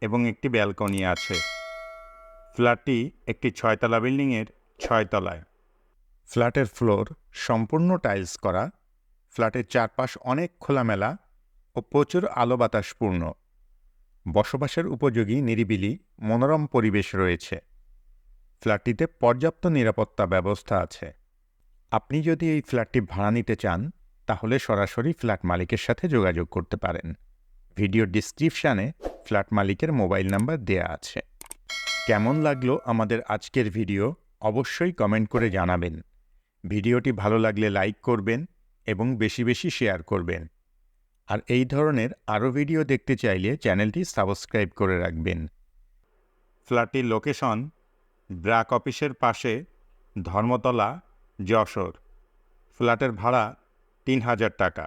এবং একটি ব্যালকনি আছে। ফ্ল্যাটটি একটি ছয়তলা বিল্ডিংয়ের ছয়তলায়। ফ্ল্যাটের ফ্লোর সম্পূর্ণ টাইলস করা। ফ্ল্যাটের চারপাশ অনেক খোলামেলা ও প্রচুর আলো বাতাসপূর্ণ বসবাসের উপযোগী নিরিবিলি, মনোরম পরিবেশ রয়েছে। ফ্ল্যাটটিতে পর্যাপ্ত নিরাপত্তা ব্যবস্থা আছে। আপনি যদি এই ফ্ল্যাটটি ভাড়া নিতে চান, তাহলে সরাসরি ফ্ল্যাট মালিকের সাথে যোগাযোগ করতে পারেন। ভিডিও ডিসক্রিপশানে ফ্ল্যাট মালিকের মোবাইল নাম্বার দেয়া আছে। কেমন লাগল আমাদের আজকের ভিডিও অবশ্যই কমেন্ট করে জানাবেন। ভিডিওটি ভালো লাগলে লাইক করবেন এবং বেশি বেশি শেয়ার করবেন। আর এই ধরনের আরও ভিডিও দেখতে চাইলে চ্যানেলটি সাবস্ক্রাইব করে রাখবেন। ফ্ল্যাটটির লোকেশন ব্র্যাক অফিসের পাশে ধর্মতলা, যশোর। ফ্ল্যাটের ভাড়া তিন হাজার টাকা।